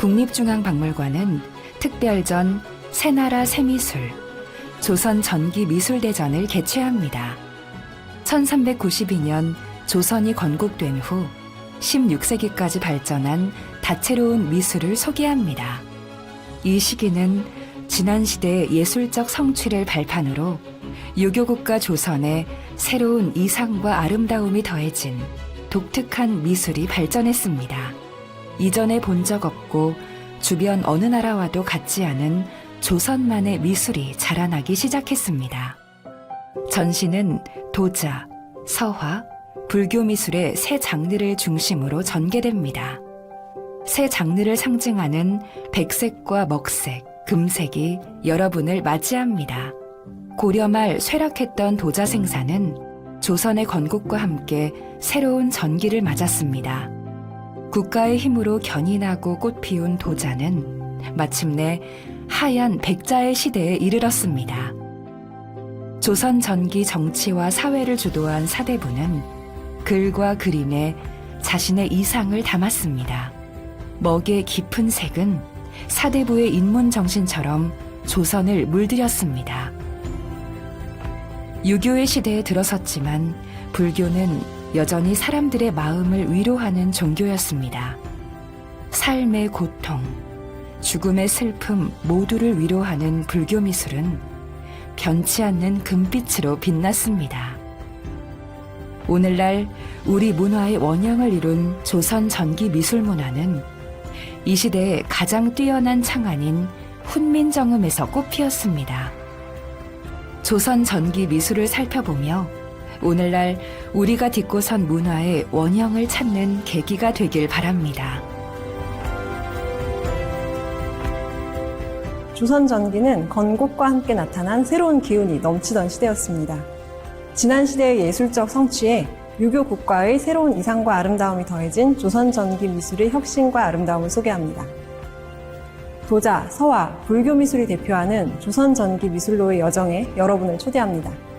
국립중앙박물관은 특별전 새나라 새미술, 조선 전기 미술대전을 개최합니다. 1392년 조선이 건국된 후 16세기까지 발전한 다채로운 미술을 소개합니다. 이 시기는 지난 시대의 예술적 성취를 발판으로 유교국가 조선의 새로운 이상과 아름다움이 더해진 독특한 미술이 발전했습니다. 이전에 본 적 없고 주변 어느 나라와도 같지 않은 조선만의 미술이 자라나기 시작했습니다. 전시는 도자, 서화, 불교 미술의 세 장르를 중심으로 전개됩니다. 세 장르를 상징하는 백색과 먹색, 금색이 여러분을 맞이합니다. 고려 말 쇠락했던 도자 생산은 조선의 건국과 함께 새로운 전기를 맞았습니다. 국가의 힘으로 견인하고 꽃피운 도자는 마침내 하얀 백자의 시대에 이르렀습니다. 조선 전기 정치와 사회를 주도한 사대부는 글과 그림에 자신의 이상을 담았습니다. 먹의 깊은 색은 사대부의 인문 정신처럼 조선을 물들였습니다. 유교의 시대에 들어섰지만 불교는 여전히 사람들의 마음을 위로하는 종교였습니다. 삶의 고통, 죽음의 슬픔 모두를 위로하는 불교 미술은 변치 않는 금빛으로 빛났습니다. 오늘날 우리 문화의 원형을 이룬 조선 전기 미술 문화는 이 시대의 가장 뛰어난 창안인 훈민정음에서 꽃피었습니다. 조선 전기 미술을 살펴보며 오늘날 우리가 딛고 선 문화의 원형을 찾는 계기가 되길 바랍니다. 조선 전기는 건국과 함께 나타난 새로운 기운이 넘치던 시대였습니다. 지난 시대의 예술적 성취에 유교 국가의 새로운 이상과 아름다움이 더해진 조선 전기 미술의 혁신과 아름다움을 소개합니다. 도자, 서화, 불교 미술이 대표하는 조선 전기 미술로의 여정에 여러분을 초대합니다.